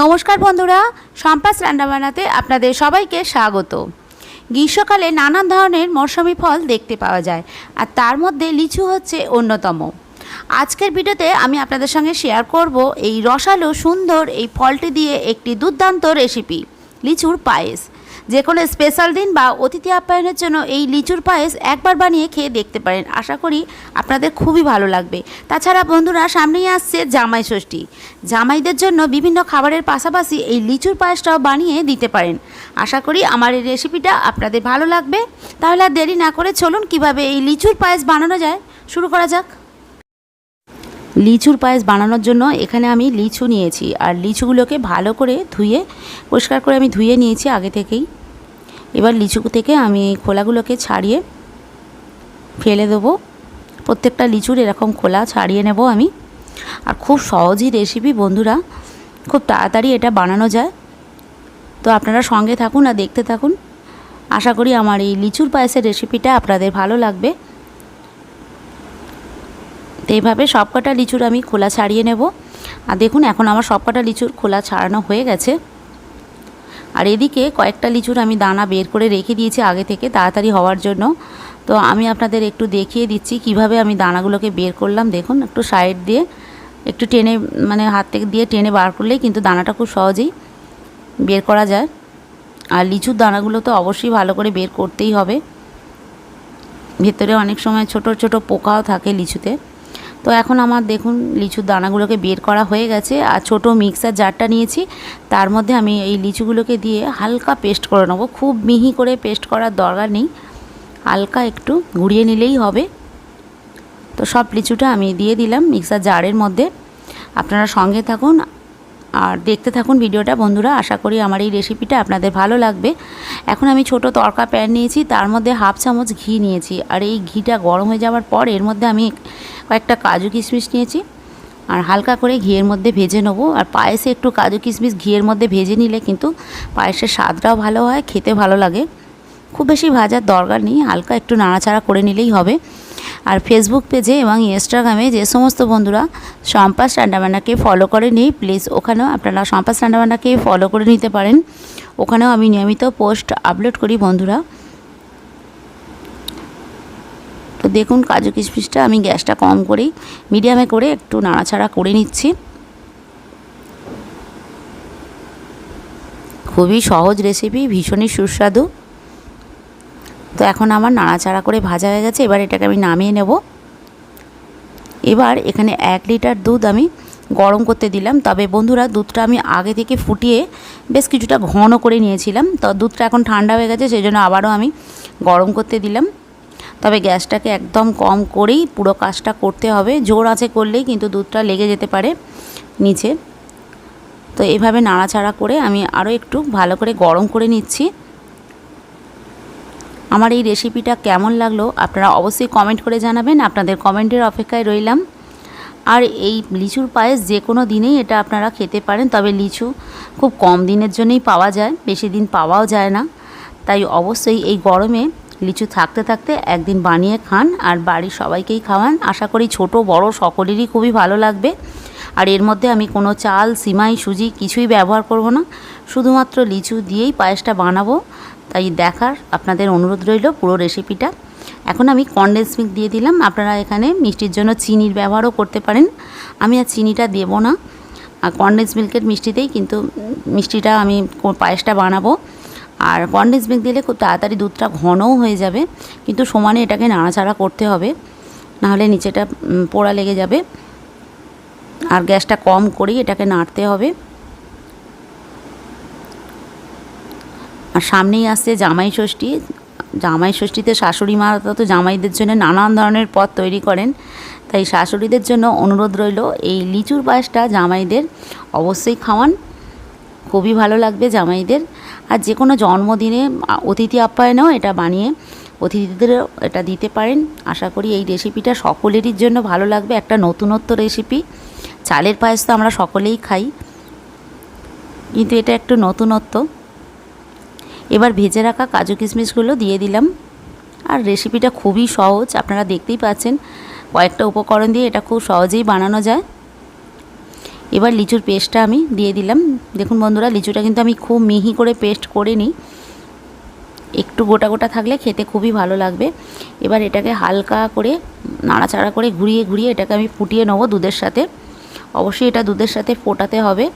নমস্কার বন্ধুরা সম্পাস রান্না বানাতে আপনাদের সবাইকে স্বাগত। গ্রীষ্মকালে নানান ধরনের মৌসুমি ফল দেখতে পাওয়া যায়, আর তার মধ্যে লিচু হচ্ছে অন্যতম। আজকের ভিডিওতে আমি আপনাদের সঙ্গে শেয়ার করব এই রসালো সুন্দর এই ফলটি দিয়ে একটি দুর্দান্ত রেসিপি লিচুর পায়েস। যে কোনো স্পেশাল দিন বা অতিথি আপ্যায়নের জন্য এই লিচুর পায়েস একবার বানিয়ে খেয়ে দেখতে পারেন। আশা করি আপনাদের খুবই ভালো লাগবে। তাছাড়া বন্ধুরা, সামনেই আসছে জামাই ষষ্ঠী। জামাইদের জন্য বিভিন্ন খাবারের পাশাপাশি এই লিচুর পায়েসটাও বানিয়ে দিতে পারেন। আশা করি আমার এই রেসিপিটা আপনাদের ভালো লাগবে। তাহলে আর দেরি না করে চলুন কীভাবে এই লিচুর পায়েস বানানো যায়। শুরু করা যাক। লিচুর পায়েস বানানোর জন্য এখানে আমি লিচু নিয়েছি। আর লিচুগুলোকে ভালো করে ধুয়ে, পরিষ্কার করে আমি ধুয়ে নিয়েছি আগে থেকেই। এবার লিচু থেকে আমি খোলাগুলোকে ছাড়িয়ে ফেলে দেবো। প্রত্যেকটা লিচুর এরকম খোলা ছাড়িয়ে নেব আমি। আর খুব সহজই রেসিপি বন্ধুরা, খুব তাড়াতাড়ি এটা বানানো যায়। তো আপনারা সঙ্গে থাকুন আর দেখতে থাকুন। আশা করি আমার এই লিচুর পায়েসের রেসিপিটা আপনাদের ভালো লাগবে। এইভাবে সবকটা লিচুর আমি খোলা ছাড়িয়ে নেব। আর দেখুন, এখন আমার সবকটা লিচুর খোলা ছাড়ানো হয়ে গেছে। আর এদিকে কয়েকটা লিচুর আমি দানা বের করে রেখে দিয়েছি আগে থেকে তাড়াতাড়ি হওয়ার জন্য। তো আমি আপনাদের একটু দেখিয়ে দিচ্ছি কীভাবে আমি দানাগুলোকে বের করলাম। দেখুন, একটু সাইড দিয়ে, একটু টেনে মানে হাত থেকে দিয়ে টেনে বার করলেই কিন্তু দানাটা খুব সহজেই বের করা যায়। আর লিচুর দানাগুলো তো অবশ্যই ভালো করে বের করতেই হবে। ভেতরে অনেক সময় ছোট ছোট পোকাও থাকে লিচুতে। তো এখন আমার দেখুন লিচুর দানাগুলোকে বের করা হয়ে গেছে, আর ছোট মিক্সার জারটা নিয়েছি, তার মধ্যে আমি এই লিচুগুলোকে দিয়ে হালকা পেস্ট করে নেব। খুব মিহি করে পেস্ট করার দরকার নেই, হালকা একটু ঘুরিয়ে নিলেই হবে। তো সব লিচুটা আমি দিয়ে দিলাম মিক্সার জারের মধ্যে। আপনারা সঙ্গে থাকুন আর দেখতে থাকুন ভিডিওটা, বন্ধুরা। আশা করি আমার এই রেসিপিটা আপনাদের ভালো লাগবে। এখন আমি ছোট তরকা প্যান নিয়েছি, তার মধ্যে হাফ চামচ ঘি নিয়েছি। আর এই ঘিটা গরম হয়ে যাওয়ার পর এর মধ্যে আমি কয়েকটা কাজু কিশমিশ নিয়েছি। আর হালকা করে ঘিয়ের মধ্যে ভেজে নেব। আর পায়েসে একটু কাজু কিশমিশ ঘিয়ের মধ্যে ভেজে নিলে কিন্তু পায়েসের স্বাদটাও ভালো হয়, খেতে ভালো লাগে। খুব বেশি ভাজার দরকার নেই, হালকা একটু নাড়াচাড়া করে নিলেই হবে। আর ফেসবুক পেজে এবং ইনস্টাগ্রামে যে সমস্ত বন্ধুরা সম্পাস রান্নাবান্নাকে ফলো করে নেই প্লিজ ওখানেও আপনারা সম্পাস রান্নাবান্নাকে ফলো করে নিতে পারেন। ওখানেও আমি নিয়মিত পোস্ট আপলোড করি বন্ধুরা। তো দেখুন কাজু কিশমিশটা আমি গ্যাসটা কম করেই মিডিয়ামে করে একটু নাড়াচাড়া করে নিচ্ছি। খুবই সহজ রেসিপি ভীষণই সুস্বাদু। তো এখন আমার নাড়াচাড়া করে ভাজা হয়ে গেছে, এবার এটাকে আমি নামিয়ে নেব। এবার এখানে এক লিটার দুধ আমি গরম করতে দিলাম। তবে বন্ধুরা, দুধটা আমি আগে থেকে ফুটিয়ে বেশ কিছুটা ঘন করে নিয়েছিলাম। তো দুধটা এখন ঠান্ডা হয়ে গেছে সেই জন্য আবারও আমি গরম করতে দিলাম। তবে গ্যাসটাকে একদম কম করেই পুরো কাজটা করতে হবে। জোর আছে করলেই কিন্তু দুধটা লেগে যেতে পারে নিচে। তো এভাবে নাড়াচাড়া করে আমি আরও একটু ভালো করে গরম করে নিচ্ছি। আমার এই রেসিপিটা কেমন লাগল আপনারা অবশ্যই কমেন্ট করে জানাবেন। আপনাদের কমেন্টের অপেক্ষায় রইলাম। আর এই লিচুর পায়েস যে কোনো দিনেই এটা আপনারা খেতে পারেন, তবে লিচু খুব কম দিনের জন্যই পাওয়া যায়, বেশি দিন পাওয়াও যায় না। তাই অবশ্যই এই গরমে লিচু থাকতে থাকতে একদিন বানিয়ে খান আর বাড়ির সবাইকেই খাওয়ান। আশা করি ছোট, বড় সকলেরই খুবই ভালো লাগবে। আর এর মধ্যে আমি কোনো চাল, সিমাই, সুজি কিছুই ব্যবহার করব না। শুধুমাত্র লিচু দিয়েই পায়েসটা বানাবো। তাই দেখার আপনাদের অনুরোধ রইল পুরো রেসিপিটা। এখন আমি কনডেন্স মিল্ক দিয়ে দিলাম। আপনারা এখানে মিষ্টির জন্য চিনির ব্যবহারও করতে পারেন। আমি আর চিনিটা দেব না। আর কনডেন্স মিল্কের মিষ্টিতেই কিন্তু মিষ্টিটা আমি পায়েসটা বানাবো। আর কনডেন্স মিল্ক দিলে খুব তাড়াতাড়ি দুধটা ঘনও হয়ে যাবে। কিন্তু সমানে এটাকে নাড়াচাড়া করতে হবে। নাহলে নিচেটা পোড়া লেগে যাবে। আর গ্যাসটা কম করেই এটাকে নাড়তে হবে। আর সামনেই আসছে জামাই ষষ্ঠী। জামাই ষষ্ঠীতে শাশুড়ি মা তো জামাইদের জন্য নানান ধরনের পদ তৈরি করেন। তাই শাশুড়িদের জন্য অনুরোধ রইল, এই লিচুর পায়েসটা জামাইদের অবশ্যই খাওয়ান। খুবই ভালো লাগবে জামাইদের। আর যে কোনো জন্মদিনে অতিথি আপ্যায়নেও এটা বানিয়ে অতিথিদেরও এটা দিতে পারেন। আশা করি এই রেসিপিটা সকলেরই জন্য ভালো লাগবে। একটা নতুনত্ব রেসিপি চালের পায়েস তো আমরা সকলেই খাই। কিন্তু এটা একটু নতুনত্ব। এবার ভেজে রাখা কাজু কিশমিশগুলো দিয়ে দিলাম। আর রেসিপিটা খুবই সহজ, আপনারা দেখতেই পাচ্ছেন। কয়েকটা উপকরণ দিয়ে এটা খুব সহজেই বানানো যায়। এবার লিচুর পেস্টটা আমি দিয়ে দিলাম। দেখুন বন্ধুরা, লিচুটা কিন্তু আমি খুব মিহি করে পেস্ট করে নিই। একটু গোটা গোটা থাকলে খেতে খুবই ভালো লাগবে। এবার এটাকে হালকা করে নাড়াচাড়া করে ঘুরিয়ে ঘুরিয়ে এটাকে আমি ফুটিয়ে নেব দুধের সাথে। অবশ্যই এটা দুধের সাথে ফোটাতে হবে।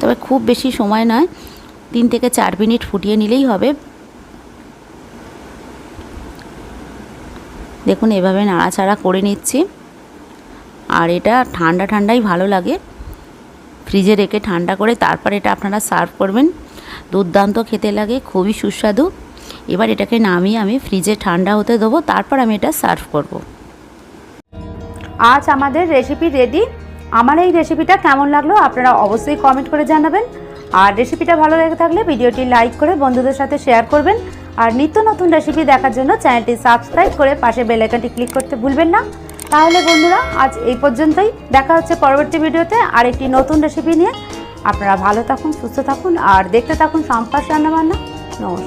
তবে খুব বেশি সময় নয়, তিন থেকে চার মিনিট ফুটিয়ে নিলেই হবে। দেখুন এভাবে নাড়াচাড়া করে নিচ্ছি। আর এটা ঠান্ডা ঠান্ডাই ভালো লাগে। ফ্রিজে রেখে ঠান্ডা করে তারপর এটা আপনারা সার্ভ করবেন। দুর্দান্ত খেতে লাগে, খুবই সুস্বাদু। এবার এটাকে নামিয়ে আমি ফ্রিজে ঠান্ডা হতে দেবো, তারপর আমি এটা সার্ভ করব। আজ আমাদের রেসিপি রেডি। আমার এই রেসিপিটা কেমন লাগল আপনারা অবশ্যই কমেন্ট করে জানাবেন। আর রেসিপিটা ভালো লেগে থাকলে ভিডিওটি লাইক করে বন্ধুদের সাথে শেয়ার করবেন। আর নিত্য নতুন রেসিপি দেখার জন্য চ্যানেলটি সাবস্ক্রাইব করে পাশে বেল আইকনটি ক্লিক করতে ভুলবেন না। তাহলে বন্ধুরা, আজ এই পর্যন্তই। দেখা হচ্ছে পরবর্তী ভিডিওতে আর একটি নতুন রেসিপি নিয়ে। আপনারা ভালো থাকুন, সুস্থ থাকুন, আর দেখতে থাকুন সম্পাস রান্নাবান্না নমস্কার।